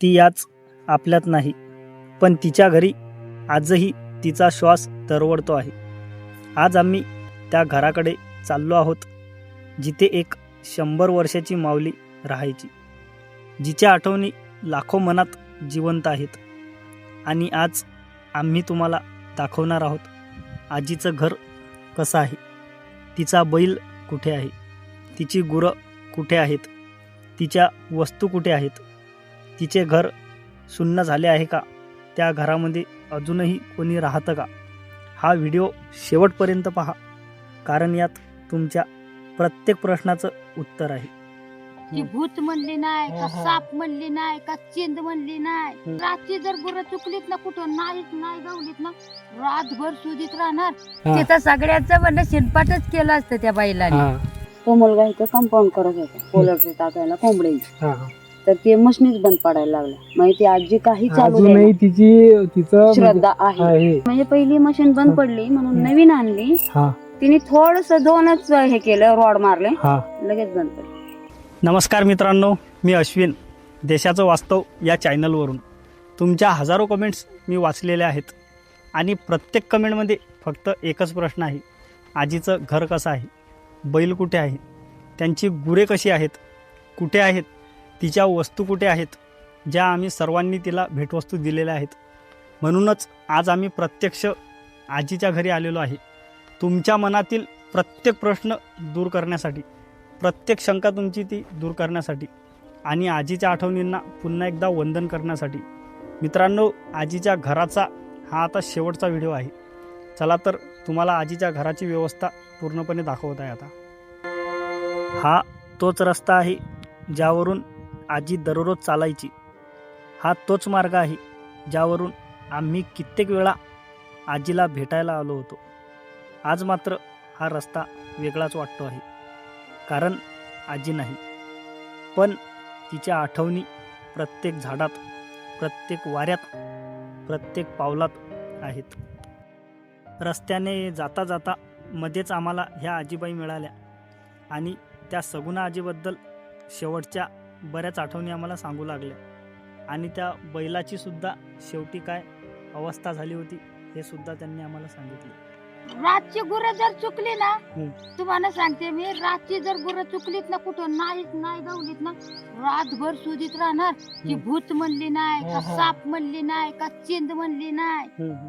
ती आज आपल्यात नाही पण तिच्या घरी आजही तिचा श्वास तरवडतो आहे. आज आम्ही त्या घराकडे चाललो आहोत जिथे एक शंभर वर्षाची माऊली राहायची जिच्या आठवणी लाखो मनात जिवंत आहेत. आणि आज आम्ही तुम्हाला दाखवणार आहोत आजीचं घर कसं आहे तिचा बैल कुठे आहे तिची गुरं कुठे आहेत तिच्या वस्तू कुठे आहेत तिचे घर शून्य झाले आहे का? त्या घरामध्ये अजूनही कोणी राहतं का? हा व्हिडिओ शेवटपर्यंत पहा कारण यात तुमच्या प्रत्येक प्रश्नाचं उत्तर आहे. ती भूत म्हणली नाही का. साप म्हणली नाही का चिंद म्हणली नाही. रात्री जर गुरं चुकलीत ना कुठं नाहीत नाही गवलीत ना रातभर सुधीत राहणार. हा. तिथं सगळ्याचं म्हणलं शिरपाटच केलं असतं त्या बाईला तो मुलगा इथं कंपाऊंड करत होता पोल्ट्री टाकायला कोंबड्यांची हा. तर ते मशनीच बंद पडायला लागल्या म्हणजे ती आजी काही चालू अजूनही देईना. तिची तिचं म्हणजे श्रद्धा आहे. आहे. म्हणजे पहिली मशीन बंद. पडली म्हणून. नवीन आणली. हा. तिने थोडस दोनच हे केलं रॉड मारले. हा. लगेच बंद पडली. नमस्कार मित्रांनो मी अश्विन देशाचं वास्तव या चॅनलवरून. तुमच्या हजारो कमेंट्स मी वाचलेल्या आहेत. आणि प्रत्येक कमेंटमध्ये फक्त एकच प्रश्न आहे. आजीचं घर कसं आहे? बैल कुठे आहे? त्यांची गुरे कशी आहेत? कुठे आहेत? तिच्या वस्तू कुठे आहेत ज्या आम्ही सर्वांनी तिला भेटवस्तू दिलेल्या आहेत? म्हणूनच आज आम्ही प्रत्यक्ष आजीच्या घरी आलेलो आहे. तुमच्या मनातील प्रत्येक प्रश्न दूर करण्यासाठी प्रत्येक शंका तुमची ती दूर करण्यासाठी आणि आजीच्या आठवणींना पुन्हा एकदा वंदन करण्यासाठी. मित्रांनो आजीच्या घराचा हा आता शेवटचा व्हिडिओ आहे. चला तर तुम्हाला आजीच्या घराची व्यवस्था पूर्णपणे दाखवत आहे आता. हा तोच रस्ता आहे ज्यावरून आजी दररोज चालायची. हा तोच मार्ग आहे ज्यावरून आम्ही कित्येक वेळा आजीला भेटायला आलो होतो. आज मात्र हा रस्ता वेगळाच वाटतो आहे कारण आजी नाही. पण तिच्या आठवणी प्रत्येक झाडात प्रत्येक वाऱ्यात प्रत्येक पावलात आहेत. रस्त्याने जाता जाता मध्येच आम्हाला ह्या आजीबाई मिळाल्या आणि त्या सगुणा आजीबद्दल शेवटच्या बऱ्याच आठवणी आम्हाला सांगू लागल्या आणि त्या बैलाची सुद्धा शेवटी काय अवस्था झाली होती हे सुद्धा त्यांनी आम्हाला सांगितले रातची गुरं जर चुकली ना हम्म. तुम्हाला सांगते मी रातची जर गुरं चुकलीत ना कुठं नाहीत नाही गवलीत ना रातभर सुधीत राहणार ती हम्म. भूत म्हणली नाही का हा, हा. साप म्हणली नाही का चिंद म्हणली नाही हम्म, हम्म.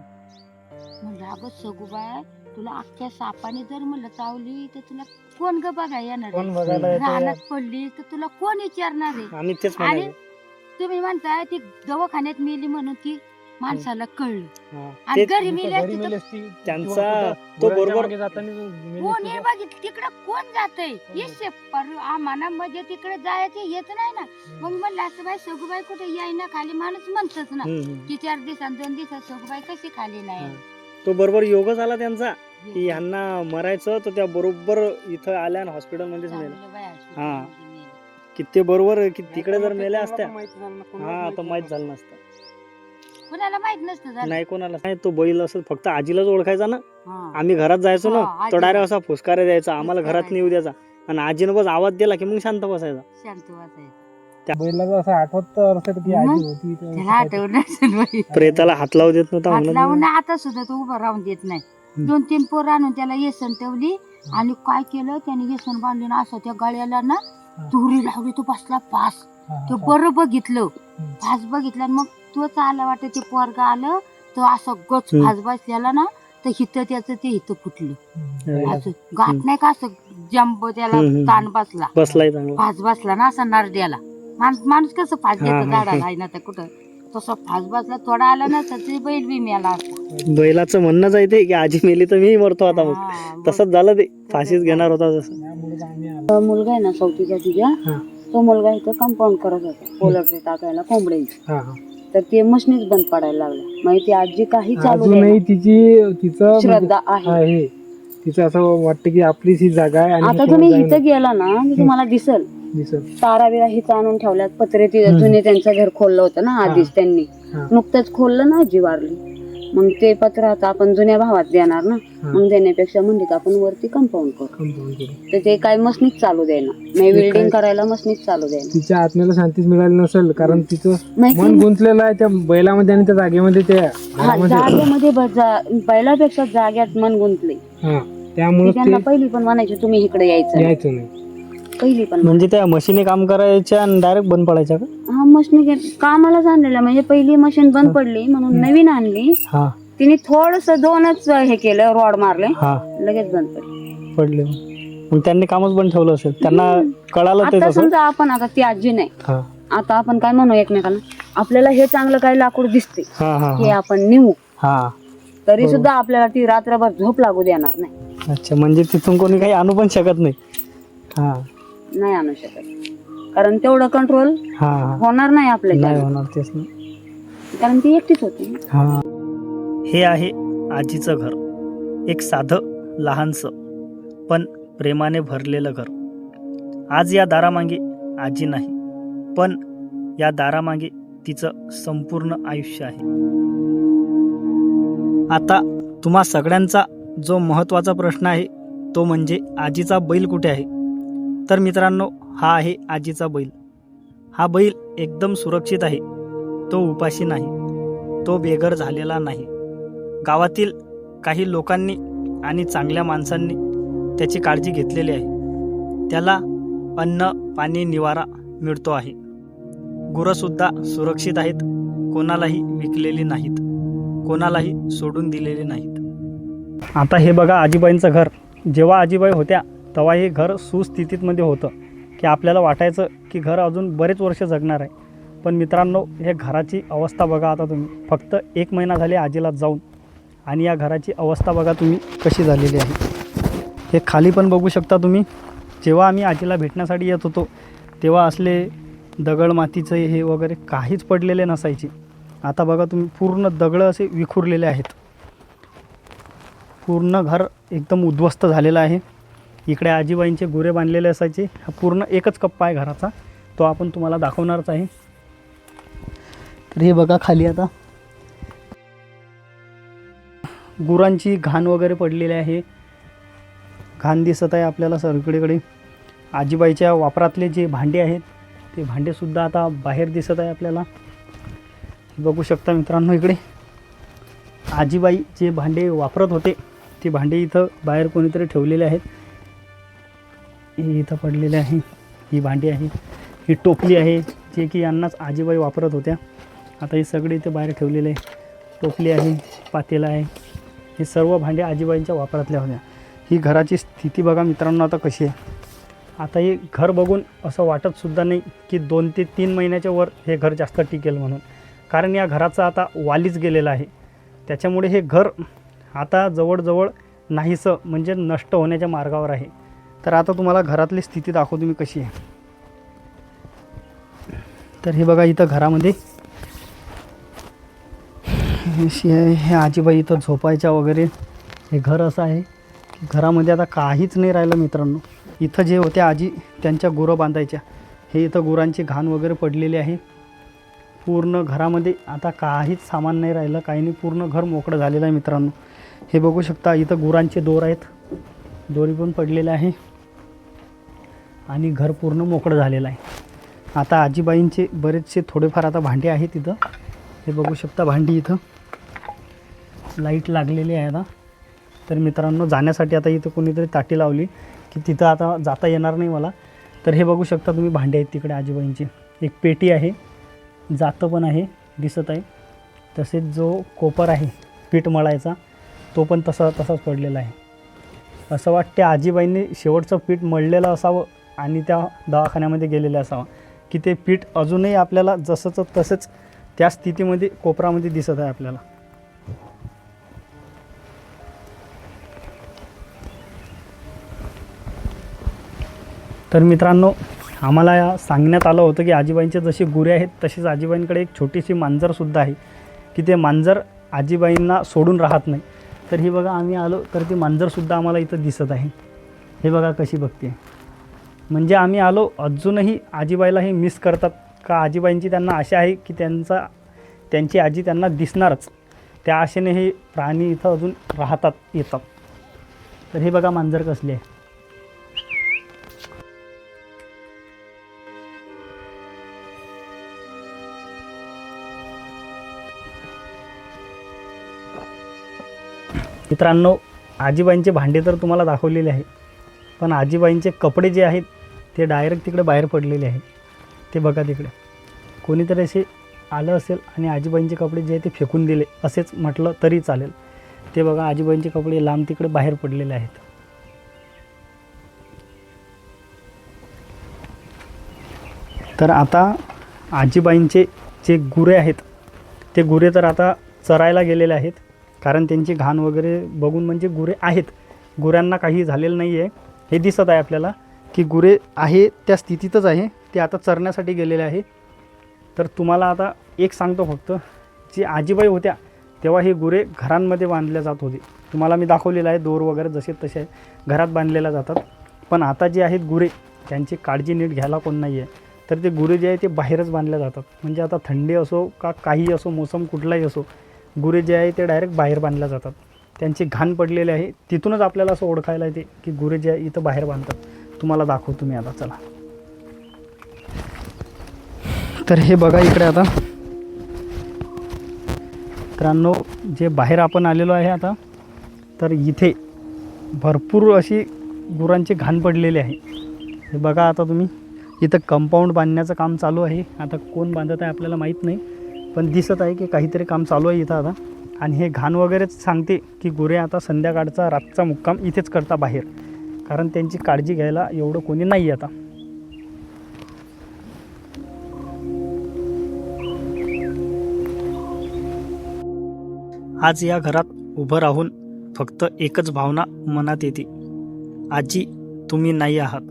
म्हणलं अगं सगूबाय तुला अख्ख्या सापाने जर म्हणलं चावली तर तुला कोण ग बघा येणार कोण आहे? बघायला रानात पडली तर तुला कोण विचारणार आहे? आम्ही तेच आणि म्हणायचो तुम्ही म्हणताय ती दवाखान्यात मेली म्हणून ती माणसाला कळलं. हा. आणि तेच घरी मेली असती तर त्यांचा तो बरोबर कोण हे बघितलं तिकडे कोण जातय? येशे पर आम्हाला मध्ये तिकडे जायचे येत नाही ना. मग म्हणलं असं बाई सगूबाई कुठे यायना खाली? माणूस म्हणतच ना. हम्म, हम्म. की चार दिवसात दोन दिवसात सगूबाई कशी खाली नाही? हा. तो बरोबर योग झाला त्यांचा. की ह्यांना मरायचं तर त्या बरोबर इथं आल्या आणि हॉस्पिटलमध्येच मेल्या असू हा. मेली. की ते बरोबर की तिकडे जर मेल्या असत्या हा तर माहीत झालं नसतं कुणाला माहीत नसतं झालं नाही कोणाला नाही तो बैल असं फक्त आजीलाच ओळखायचा ना हा. आम्ही घरात जायचो ना हा, तो. डायरेक्ट असा फुसकारे द्यायचा आम्हाला घरात. नाही येऊ द्यायचा आणि आजीनं बस आवाज दिला की मग शांत बसायचा शांत वाचायचं बैलाचं असं आठवत असेल की मग? आजी होती तर त्याला आठवण नसेल बाई. प्रेताला हात लावू देत नव्हता हात म्हणून लावून आता सुद्धा तो उभा राहून देत नाही. दोन तीन पोर आणून त्याला येसन ठेवली आणि काय केलं त्याने येसन बांधली ना असं त्या गळ्याला ना. तुरी लावली तो बसला पास हा, तो. बरं बघितलं. फास बघितलं मग तोच आला वाटत ते पोरगा आलं तो असं गच. फास बसलेला ना तर हिथं त्याचं ते हिथं फुटलं. असं गाठ नाही का असं जंब त्याला. ताण बसला बसलाय चांगला फास बसला ना असा नरड्याला माणूस माणूस कसं फास देतं हा, झाडाला. आहे ना तर कुठं तसं फास बसला थोडा आला ना तर ते बैल बी मेला असता. बैलाचं म्हणणंच आहे ते की आजी मेली तर मी मरतो आता मग. हा, मग तसंच झालं ते फाशीच घेणार होता आलो. तो मुलगा आहे ना तिच्या हा. तो मुलगा इथं कंपाऊंड करत होता पोल्ट्री टाकायला कोंबड्यांची. हा, हा. तर ते मशनीच बंद पडायला लागल्या म्हणजे ती आजी काही चालू अजूनही देईना. तिची तिचं म्हणजे श्रद्धा आहे. आहे तिचं असं वाटतं की आपलीच ही जागा आहे आणि आता तुम्ही इथं गेला ना तुम्हाला दिसल. दिसत. तारा बिरा हिथं आणून ठेवल्यात पत्रे ती हम्म. जुने त्यांचं घर खोललं होतं ना आधीच त्यांनी. नुकतंच खोललं ना आजी वारली. मग ते पत्र आता आपण जुन्या भावात देणार ना. मग देण्यापेक्षा म्हणले आपण वरती कंपाऊंड करू. तर ते काय मसनीच चालू द्यायना मी वेल्डिंग करायला मसनीच चालू द्यायना तिच्या आत्म्याला शांतीच मिळाली नसेल कारण तिचं मन गुंतलेलं आहे त्या बैलामध्ये आणि त्या जागेमध्ये त्या घरामध्ये. जागेमध्ये ब- जा- पहिल्यापेक्षा जाग्यात मन गुंतले. त्यामुळे त्यांना ते पहिली पण म्हणायचे तुम्ही इकडे यायचं यायचं नाही. पहिली पण. म्हणजे त्या मशीने काम करायच्या आणि डायरेक्ट बंद पडायच्या का? हा मशीन कामालाच आणलेलं म्हणजे पहिली मशीन बंद पडली म्हणून नवीन आणली. हा. तिने थोडस दोनच हे केलं रॉड मारले. हा. लगेच बंद पडली. पडले. मग त्यांनी कामच बंद ठेवलं असेल. त्यांना कळालं ते आता तसं? समजा आपण आता ती आजी नाही. हा. आता आपण काय म्हणू एकमेकांना? आपल्याला हे चांगलं काही लाकूड दिसते? हा हा हे. आपण निवू हा. तरी सुद्धा आपल्याला ती रात्रभर झोप लागू देणार नाही. अच्छा म्हणजे तिथून कोणी काही आणू पण शकत नाही. हा. नाही आणू शकत. कारण तेवढं कंट्रोल हा हा. होणार नाही आपल्या नाही ह्याच्यानं. होणार तेच कारण ती एकटीच होती. हा. हे आहे आजीचं घर. एक साधं लहानसं पण प्रेमाने भरलेलं घर. आज या दारामागे आजी नाही पण या दारामागे तिचं संपूर्ण आयुष्य आहे. आता तुम्हा सगळ्यांचा जो महत्त्वाचा प्रश्न आहे तो म्हणजे आजीचा बैल कुठे आहे? तर मित्रांनो हा आहे आजीचा बैल. हा बैल एकदम सुरक्षित आहे. तो उपाशी नाही. तो बेघर झालेला नाही. गावातील काही लोकांनी आणि चांगल्या माणसांनी त्याची काळजी घेतलेली आहे. त्याला अन्न पाणी निवारा मिळतो आहे. गुरंसुद्धा सुरक्षित आहेत. कोणालाही विकलेली नाहीत. कोणालाही सोडून दिलेले नाहीत. आता हे बघा आजीबाईंचं घर. जेव्हा आजीबाई होत्या तेव्हा हे घर सुस्थितीतमध्ये होतं की आपल्याला वाटायचं की घर अजून बरेच वर्ष जगणार आहे. पण मित्रांनो हे घराची अवस्था बघा आता तुम्ही. फक्त एक महिना झाले आजीला जाऊन आणि या घराची अवस्था बघा तुम्ही कशी झालेली आहे. हे खाली पण बघू शकता तुम्ही. जेव्हा आम्ही आजीला भेटण्यासाठी येत होतो तेव्हा असले दगड मातीचे हे वगैरे काहीच पडलेले नसायचे. आता बघा तुम्ही पूर्ण दगडं असे विखुरलेले आहेत. पूर्ण घर एकदम उद्ध्वस्त झालेलं आहे. इकडे आजीबाईंचे गुरे बांधलेले असायचे. हा पूर्ण एकच कप्पा आहे घराचा. तो आपण तुम्हाला दाखवणारच आहे. तर हे बघा खाली आता. गुरांची घाण वगैरे पडलेली आहे. घाण दिसत आहे आपल्याला सगळीकडे. आजीबाईच्या वापरातले जे भांडे आहेत ते भांडेसुद्धा आता बाहेर दिसत आहे आपल्याला. बघू शकता मित्रांनो इकडे. आजीबाई जे भांडे वापरत होते ते भांडे इथं बाहेर कोणीतरी ठेवलेले आहेत. ही इथं पडलेले आहे. ही भांडी आहे. ही टोपली आहे जे की यांनाच आजीबाई वापरत होत्या. आता हे सगळे इथे बाहेर ठेवलेले आहे. टोपली आहे पातेला आहे. हे सर्व भांडे आजीबाईंच्या वापरातल्या होत्या. ही घराची स्थिती बघा मित्रांनो आता कशी आहे. आता हे घर बघून असं वाटतसुद्धा नाही की दोन ते तीन महिन्याच्या वर हे घर जास्त टिकेल म्हणून. कारण या घराचा आता वालीच गेलेला आहे. त्याच्यामुळे हे घर आता जवळजवळ नाहीसं म्हणजे नष्ट होण्याच्या मार्गावर आहे. तर आता तुम्हाला घरातली स्थिती दाखवतो मी कशी आहे. तर हे बघा इथं घरामध्ये. हे अशी हे आजीबाई इथं झोपायच्या वगैरे. हे घर असं आहे की घरामध्ये आता काहीच नाही राहिलं मित्रांनो. इथं जे होते आजी त्यांच्या गुरं बांधायच्या. हे इथं गुरांची घाण वगैरे पडलेली आहे. पूर्ण घरामध्ये आता काहीच सामान नाही राहिलं काही नाही. पूर्ण घर मोकळं झालेलं आहे मित्रांनो. हे बघू शकता इथं गुरांचे दोर आहेत. दोरी पण पडलेले आहे. आणि घर पूर्ण मोकळं झालेलं आहे. आता आजीबाईंचे बरेचसे थोडेफार आता भांडे आहेत इथं. हे बघू शकता भांडी इथं. लाइट लागलेली आहे आता. तर मित्रांनो जाण्यासाठी आता इथं कोणीतरी ताटी लावली की तिथं आता जाता येणार नाही मला. तर हे बघू शकता तुम्ही भांडे आहेत तिकडे आजीबाईंची. एक पेटी आहे जातं पण आहे दिसत आहे. तसेच जो कोपर आहे पीठ मळायचा तो पण तसा तसाच पडलेला आहे. असं वाटते आजीबाईंनी शेवटचं पीठ मळलेलं असावं आणि त्या दवाखान्यामध्ये गेलेले असावा. की ते पीठ अजूनही आपल्याला जसंच तसंच त्या स्थितीमध्ये कोपरामध्ये दिसत आहे आपल्याला. तर मित्रांनो आम्हाला या सांगण्यात आलं होतं की आजीबाईंचे जसे गुरे आहेत तसेच आजीबाईंकडे एक छोटीशी मांजरसुद्धा आहे की ते मांजर आजीबाईंना सोडून राहत नाही. तर ही बघा आम्ही आलो तर ती मांजरसुद्धा आम्हाला इथं दिसत आहे. हे बघा कशी बघते. म्हणजे आम्ही आलो अजूनही आजीबाईला हे मिस करतात. का आजीबाईंची त्यांना आशा आहे की त्यांचा त्यांची आजी त्यांना दिसणारच. त्या आशेने हे प्राणी इथं अजून राहतात येतात. तर हे बघा मांजर कसली आहे. मित्रांनो आजीबाईंचे भांडे तर तुम्हाला दाखवलेले आहे. पण आजीबाईंचे कपडे जे आहेत ते डायरेक्ट तिकडे बाहेर पडलेले आहेत. ते बघा तिकडे. कोणीतरी असे आलं असेल आणि आजीबाईंचे कपडे जे आहे ते फेकून दिले असेच म्हटलं तरी चालेल. ते बघा आजीबाईंचे कपडे लांब तिकडे बाहेर पडलेले आहेत. तर आता आजीबाईंचे जे गुरे आहेत ते गुरे तर आता चरायला गेलेले आहेत. कारण त्यांची घाण वगैरे बघून म्हणजे गुरे आहेत. गुऱ्यांना काही झालेलं नाही आहे हे दिसत आहे आपल्याला. की गुरे आहे त्या स्थितीतच आहे ते आता चरण्यासाठी गेलेले आहे. तर तुम्हाला आता एक सांगतो फक्त जी आजीबाई होत्या तेव्हा हे गुरे घरांमध्ये बांधल्या जात होते. तुम्हाला मी दाखवलेलं आहे दोर वगैरे जसे तसे आहे घरात बांधलेल्या जातात. पण आता जे आहेत गुरे त्यांची काळजी नीट घ्यायला कोण नाही आहे तर ते गुरे जे आहे ते बाहेरच बांधल्या जातात. म्हणजे आता थंडी असो का काही असो मोसम कुठलाही असो गुरे जे आहे ते डायरेक्ट बाहेर बांधल्या जातात. त्यांची घाण पडलेली आहे. तिथूनच आपल्याला असं ओळखायला येते की गुरे जे आहे इथं बाहेर बांधतात. तुम्हाला दाखवतो मी आता चला. तर हे बघा इकडे आता. मित्रांनो जे बाहेर आपण आलेलो आहे आता तर इथे भरपूर अशी गुरांची घाण पडलेले आहे. हे बघा आता तुम्ही इथं कंपाऊंड बांधण्याचं काम चालू आहे. आता कोण बांधत आहे आपल्याला माहीत नाही पण दिसत आहे की काहीतरी काम चालू आहे इथं आता. आणि हे घाण वगैरेच सांगते की गुरे आता संध्याकाळचा रातचा मुक्काम इथेच करता बाहेर. कारण त्यांची काळजी घ्यायला एवढं कोणी नाही आता. आज या घरात उभं राहून फक्त एकच भावना मनात येते. आजी तुम्ही नाही आहात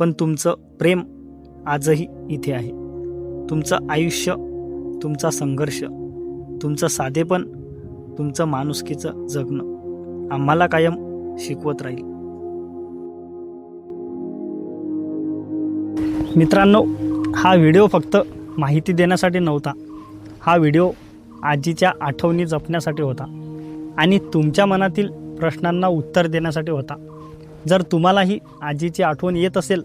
पण तुमचं प्रेम आजही इथे आहे. तुमचं आयुष्य तुमचा संघर्ष तुमचं साधेपण तुमचं माणुसकीचं जगणं आम्हाला कायम शिकवत राहील. मित्रांनो हा व्हिडिओ फक्त माहिती देण्यासाठी नव्हता. हा व्हिडिओ आजीच्या आठवणी जपण्यासाठी होता आणि तुमच्या मनातील प्रश्नांना उत्तर देण्यासाठी होता. जर तुम्हालाही आजीची आठवण येत असेल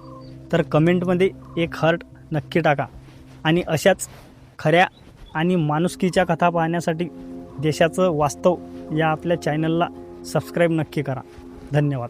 तर कमेंटमध्ये एक हर्ट नक्की टाका आणि अशाच खऱ्या आणि माणुसकीच्या कथा पाहण्यासाठी देशाचं वास्तव या आपल्या चॅनलला सबस्क्राईब नक्की करा. धन्यवाद.